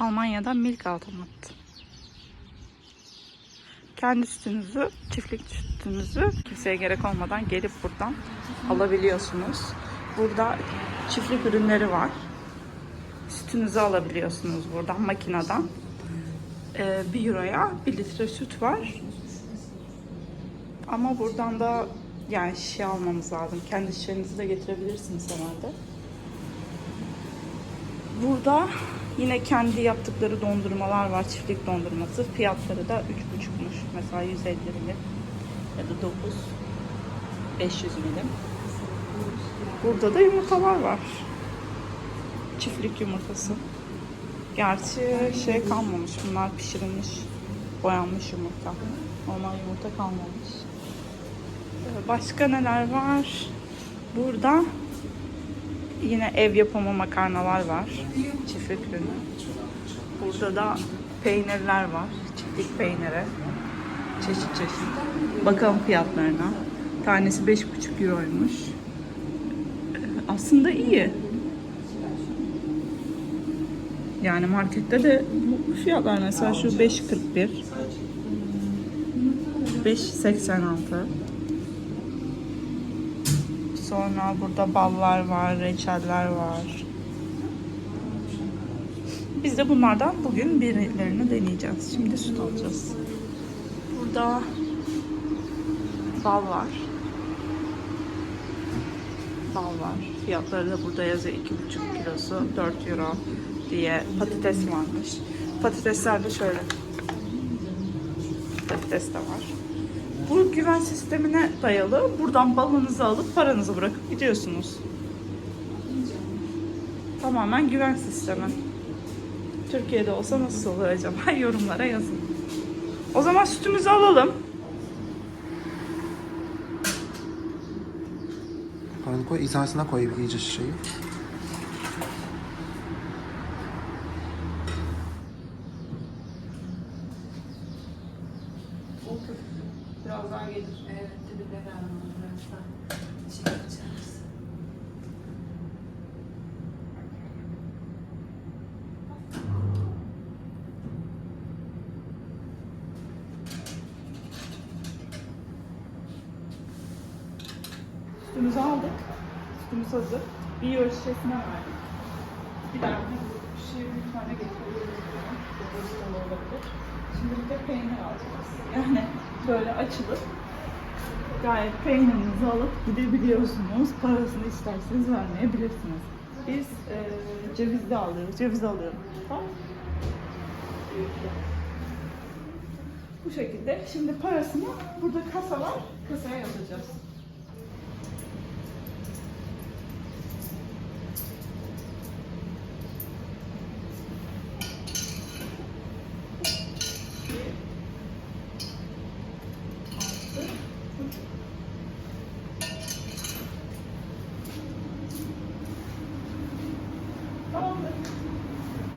Almanya'dan milk automat. Kendi sütünüzü, çiftlik sütünüzü kimseye gerek olmadan gelip buradan alabiliyorsunuz. Burada çiftlik ürünleri var. Sütünüzü alabiliyorsunuz buradan makineden. Ee, 1 euroya 1 litre süt var. Ama buradan da yani şişe almamız lazım. Kendi şişenizi de getirebilirsiniz herhalde. Burada yine kendi yaptıkları dondurmalar var. Çiftlik dondurması. Fiyatları da 3,5'muş. Mesela 150 milim ya da 9 500 milim. Burada da yumurtalar var. Çiftlik yumurtası. Gerçi şey kalmamış. Bunlar pişirilmiş, boyanmış yumurta. Normal yumurta kalmamış. Başka neler var? Burada yine ev yapımı makarnalar var. Çiftlik ürünü. Burada da peynirler var. Çiftlik peyniri. Çeşit çeşit. Bakalım fiyatlarına. Tanesi 5,5 euroymuş. Aslında iyi. Yani markette de bu fiyatlar mesela şu 5.41 5.86 Sonra burada ballar var, reçeller var. Biz de bunlardan bugün birilerini deneyeceğiz. Şimdi süt alacağız. Burada bal var. Bal var. Fiyatları da burada yazıyor. 2,5 kilosu 4 euro diye patates varmış. Patatesler de şöyle. Patates de var. Bu güven sistemine dayalı. Buradan balınızı alıp paranızı bırakıp gidiyorsunuz. Tamamen güven sistemi. Türkiye'de olsa nasıl olur acaba? Yorumlara yazın. O zaman sütümüzü alalım. Paranı koy, hizasına koy iyice şişeyi. Biraz gelir. Evet, dibinde yapacağız. Sütümüzü aldık. Sütümüz hazır. Bir euro şişesine verdik. Bir tane bir şey bir tane getiriyoruz. Depozitolu olabilir. Şimdi bir de peynir alacağız. Yani böyle açılıp gayet peynirinizi alıp gidebiliyorsunuz. Parasını isterseniz vermeyebilirsiniz. Biz e, cevizli alıyoruz. Ceviz alıyorum. Bu şekilde. Şimdi parasını burada kasa var. Kasaya yazacağız.